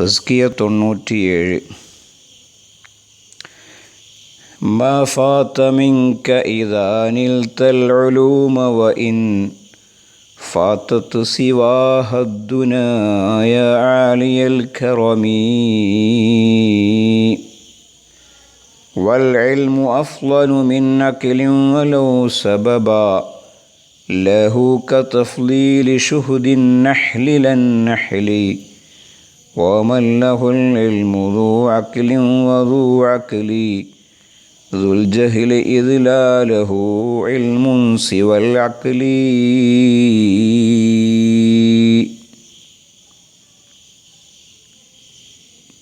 തസ്കിയ തൊണ്ണൂറ്റിയേഴ് ما فات منك إذا نلت العلوم وإن فاتت سواها الدنا يا عالي الكرم والعلم أفضل من أكل ولو سببا له كتفضيل شهد النحل للنحل ومن له العلم ذو عقل وذو عقل ذو الجهل إذ لا له علم سوى العقل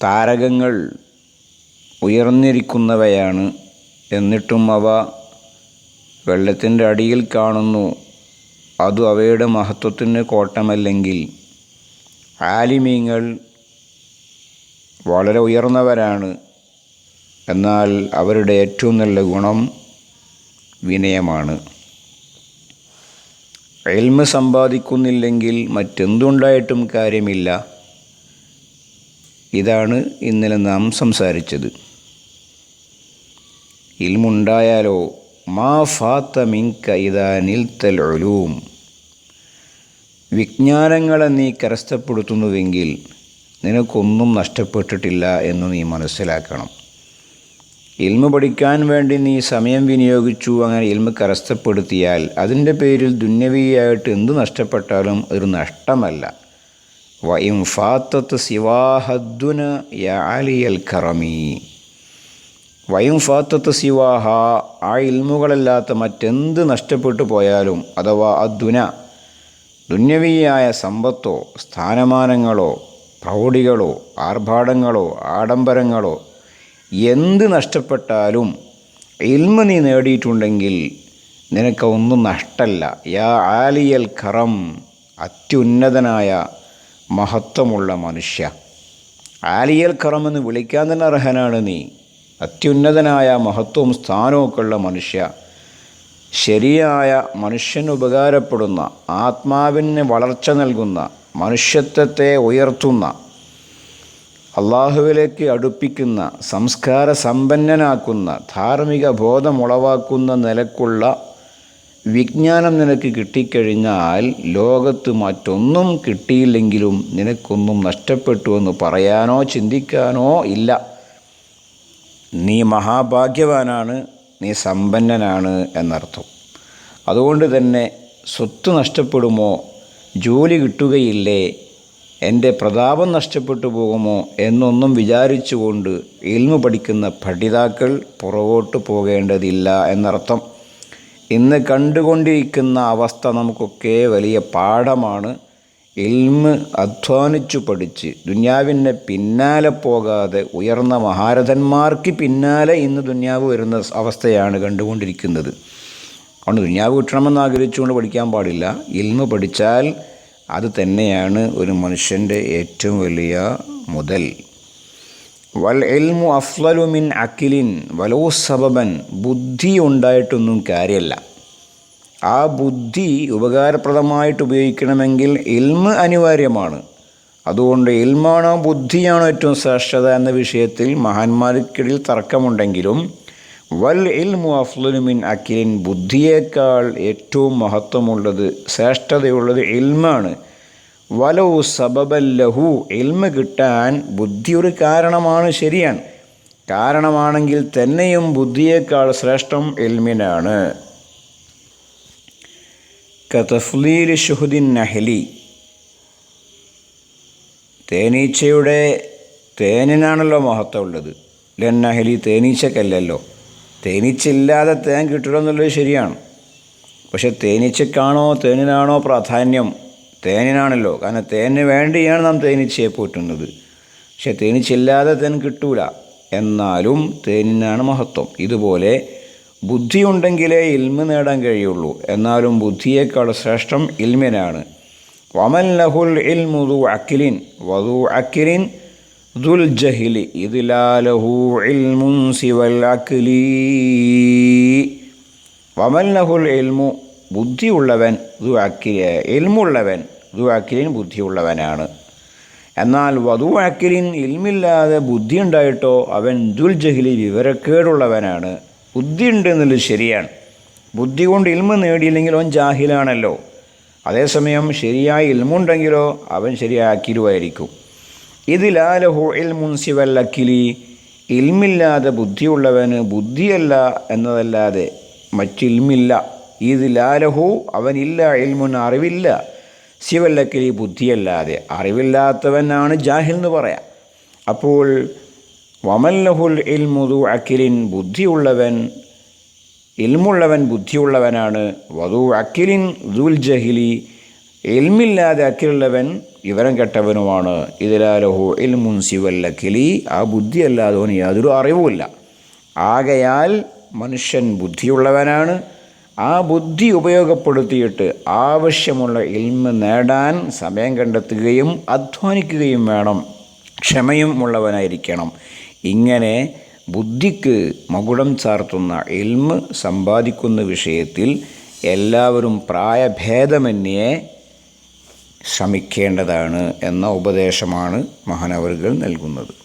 താരകങ്ങൾ ഉയർന്നിരിക്കുന്നവയാണ് എന്നിട്ടും അവ വെള്ളത്തിൻ്റെ അടിയിൽ കാണുന്നു അത് അവയുടെ മഹത്വത്തിന് കോട്ടമല്ലെങ്കിൽ ആലിമീങ്ങൾ വളരെ ഉയർന്നവരാണ്. എന്നാൽ അവരുടെ ഏറ്റവും നല്ല ഗുണം വിനയമാണ്. എൽമ സമ്പാദിക്കുന്നില്ലെങ്കിൽ മറ്റെന്തുണ്ടായിട്ടും കാര്യമില്ല. ഇതാണ് ഇന്നലെ നാം സംസാരിച്ചത്. ഇൽമുണ്ടായാലോ? മാ ഫാത്ത മിങ്ക ഇതാ നിൽത്തൽ വിജ്ഞാനങ്ങളെ നീ കരസ്ഥപ്പെടുത്തുന്നുവെങ്കിൽ നിനക്കൊന്നും നഷ്ടപ്പെട്ടിട്ടില്ല എന്ന് നീ മനസ്സിലാക്കണം. ഇൽമ പഠിക്കാൻ വേണ്ടി നീ സമയം വിനിയോഗിച്ചു അങ്ങനെ ഇൽമ കരസ്ഥപ്പെടുത്തിയാൽ അതിന്റെ പേരിൽ ദുന്യവിയായിട്ട് എന്ത് നഷ്ടപ്പെട്ടാലും ഒരു നഷ്ടമല്ല. വയും ഫാത്തത്ത് സിവാഹദ്വന യാലിയൽ കറമീ. വയും ഫാത്തത്ത് സിവാഹ ആ ഇൽമുകളല്ലാത്ത മറ്റെന്ത് നഷ്ടപ്പെട്ടു പോയാലും അഥവാ അദ്വന ദുന്യവിയായ സമ്പത്തോ സ്ഥാനമാനങ്ങളോ പ്രൗഢികളോ ആർഭാടങ്ങളോ ആഡംബരങ്ങളോ എന്ത് നഷ്ടപ്പെട്ടാലും ഇൽമ നീ നേടിയിട്ടുണ്ടെങ്കിൽ നിനക്ക് ഒന്നും നഷ്ടമല്ല യാ ആലിയൽ കറം അത്യുന്നതനായ മഹത്വമുള്ള മനുഷ്യ. ആലിയൽ കറം എന്ന് വിളിക്കാൻ തന്നെ അർഹനാണ് നീ. അത്യുന്നതനായ മഹത്വവും സ്ഥാനമൊക്കെ ഉള്ള മനുഷ്യ. ശരിയായ മനുഷ്യന് ഉപകാരപ്പെടുന്ന ആത്മാവിന് വളർച്ച നൽകുന്ന മനുഷ്യത്വത്തെ ഉയർത്തുന്ന അള്ളാഹുവിലേക്ക് അടുപ്പിക്കുന്ന സംസ്കാര സമ്പന്നനാക്കുന്ന ധാർമ്മിക ബോധമുളവാക്കുന്ന നിലക്കുള്ള വിജ്ഞാനം നിനക്ക് കിട്ടിക്കഴിഞ്ഞാൽ ലോകത്ത് മറ്റൊന്നും കിട്ടിയില്ലെങ്കിലും നിനക്കൊന്നും നഷ്ടപ്പെട്ടു എന്ന് പറയാനോ ചിന്തിക്കാനോ ഇല്ല. നീ മഹാഭാഗ്യവാനാണ് നീ സമ്പന്നനാണ് എന്നർത്ഥം. അതുകൊണ്ട് തന്നെ സ്വത്ത് നഷ്ടപ്പെടുമോ ജോലി കിട്ടുകയില്ലേ? എന്റെ പ്രതാപം നഷ്ടപ്പെട്ടു പോകുമോ എന്നൊന്നും വിചാരിച്ചുകൊണ്ട് ഇൽമ പഠിക്കുന്ന പഠിതാക്കൾ പുറകോട്ട് പോകേണ്ടതില്ല എന്നർത്ഥം. ഇന്ന് കണ്ടുകൊണ്ടിരിക്കുന്ന അവസ്ഥ നമുക്കൊക്കെ വലിയ പാഠമാണ്. ഇൽമ് അധ്വാനിച്ചു പഠിച്ച് ദുന്യാവിന്റെ പിന്നാലെ പോകാതെ ഉയർന്ന മഹാരഥന്മാർക്ക് പിന്നാലെ ഇന്ന് ദുന്യാവ് വരുന്ന അവസ്ഥയാണ് കണ്ടുകൊണ്ടിരിക്കുന്നത്. അതുകൊണ്ട് ദുനിയാവ് കിട്ടണമെന്ന് ആഗ്രഹിച്ചുകൊണ്ട് പഠിക്കാൻ പാടില്ല. ഇൽമ പഠിച്ചാൽ അത് തന്നെയാണ് ഒരു മനുഷ്യന്റെ ഏറ്റവും വലിയ മുതൽ. വൽ എൽമു അഫ്ലലു മിൻ അക്കിലിൻ വലോ സബബൻ. ബുദ്ധി ഉണ്ടായിട്ടൊന്നും കാര്യമല്ല. ആ ബുദ്ധി ഉപകാരപ്രദമായിട്ട് ഉപയോഗിക്കണമെങ്കിൽ ഇൽമ് അനിവാര്യമാണ്. അതുകൊണ്ട് ഇൽമാണോ ബുദ്ധിയാണോ ഏറ്റവും ശ്രേഷ്ഠത എന്ന വിഷയത്തിൽ മഹാന്മാർക്കിടയിൽ തർക്കമുണ്ടെങ്കിലും വൽ ഇൽമു അഫ്ലുനു മിൻ അക്കിലിൻ ബുദ്ധിയേക്കാൾ ഏറ്റവും മഹത്വമുള്ളത് ശ്രേഷ്ഠതയുള്ളത് ഇൽമാണ്. വലൗ സബബല്ലഹു ഇൽമ കിട്ടാൻ ബുദ്ധി ഒരു കാരണമാണ് ശരിയാണ്. കാരണമാണെങ്കിൽ തന്നെയും ബുദ്ധിയേക്കാൾ ശ്രേഷ്ഠം ഇൽമിനാണ്. കതഫ്ലീൽ ഷുഹുദിൻ നഹലി തേനീച്ചയുടെ തേനിനാണല്ലോ മഹത്വമുള്ളത്. ലന്നഹലി തേനീച്ചക്കല്ലല്ലോ. തേനീച്ചില്ലാതെ തേൻ കിട്ടില്ലെന്നുള്ളത് ശരിയാണ്. പക്ഷെ തേനീച്ചക്കാണോ തേനിനാണോ പ്രാധാന്യം? തേനിനാണല്ലോ. കാരണം തേനിന് വേണ്ടിയാണ് നാം തേനീച്ചയെ പോറ്റുന്നത്. പക്ഷെ തേനീച്ചില്ലാതെ തേൻ കിട്ടൂല. എന്നാലും തേനിനാണ് മഹത്വം. ഇതുപോലെ ബുദ്ധി ഉണ്ടെങ്കിലേ ഇൽമ നേടാൻ കഴിയുള്ളൂ. എന്നാലും ബുദ്ധിയേക്കാൾ ശ്രേഷ്ഠം ഇൽമിനാണ്. വമൻ ലഹുൽ ഇൽമുദു അക്കിലിൻ വധു അക്കിലിൻ ഇൽമു ബുദ്ധിയുള്ളവൻ എൽമുള്ളവൻ ദുവാക്കിലിൻ ബുദ്ധിയുള്ളവനാണ്. എന്നാൽ വധുവാക്കിലിൻ ഇൽമില്ലാതെ ബുദ്ധി ഉണ്ടായിട്ടോ അവൻ ദുൽ ജഹിലി വിവരക്കേടുള്ളവനാണ്. ബുദ്ധി ഉണ്ട് എന്നുള്ളത് ശരിയാണ്. ബുദ്ധി കൊണ്ട് ഇൽമ നേടിയില്ലെങ്കിൽ അവൻ ജാഹിലാണല്ലോ. അതേസമയം ശരിയായ ഇൽമുണ്ടെങ്കിലോ അവൻ ശരിയായ ഇതിലാലഹു ഇൽമുൻസിവൽ അക്കിലി ഇൽമില്ലാതെ ബുദ്ധിയുള്ളവന് ബുദ്ധിയല്ല എന്നതല്ലാതെ മറ്റിൽമില്ല. ഇതിലാലഹു അവനില്ല ഇൽമുൻ അറിവില്ല. ശിവല്ലക്കിലി ബുദ്ധിയല്ലാതെ അറിവില്ലാത്തവനാണ് ജാഹിൽ എന്ന് പറയാം. അപ്പോൾ വമല്ലഹുൽ ഇൽമുദു അക്കിലിൻ ബുദ്ധിയുള്ളവൻ ഇൽമുള്ളവൻ ബുദ്ധിയുള്ളവനാണ്. വധു അക്കിലിൻ ദുൽ ജഹിലി. ഇൽമില്ലാതെ അക്കിലുള്ളവൻ വിവരം കെട്ടവനുമാണ്. ഇതിലാലഹു ഇൽമുൻ സിവല്ലക്കിലി ആ ബുദ്ധിയല്ലാതെ അവന് യാതൊരു അറിവുമില്ല. ആകയാൽ മനുഷ്യൻ ബുദ്ധിയുള്ളവനാണ്. ആ ബുദ്ധി ഉപയോഗപ്പെടുത്തിയിട്ട് ആവശ്യമുള്ള ഇൽമ നേടാൻ സമയം കണ്ടെത്തുകയും അധ്വാനിക്കുകയും വേണം. ക്ഷമയും ഉള്ളവനായിരിക്കണം. ഇങ്ങനെ ബുദ്ധിക്ക് മകുടം ചാർത്തുന്ന ഇൽമ് സമ്പാദിക്കുന്ന വിഷയത്തിൽ എല്ലാവരും പ്രായഭേദമന്യേ ശ്രമിക്കേണ്ടതാണ് എന്ന ഉപദേശമാണ് മഹാനവറുകൾ നൽകുന്നത്.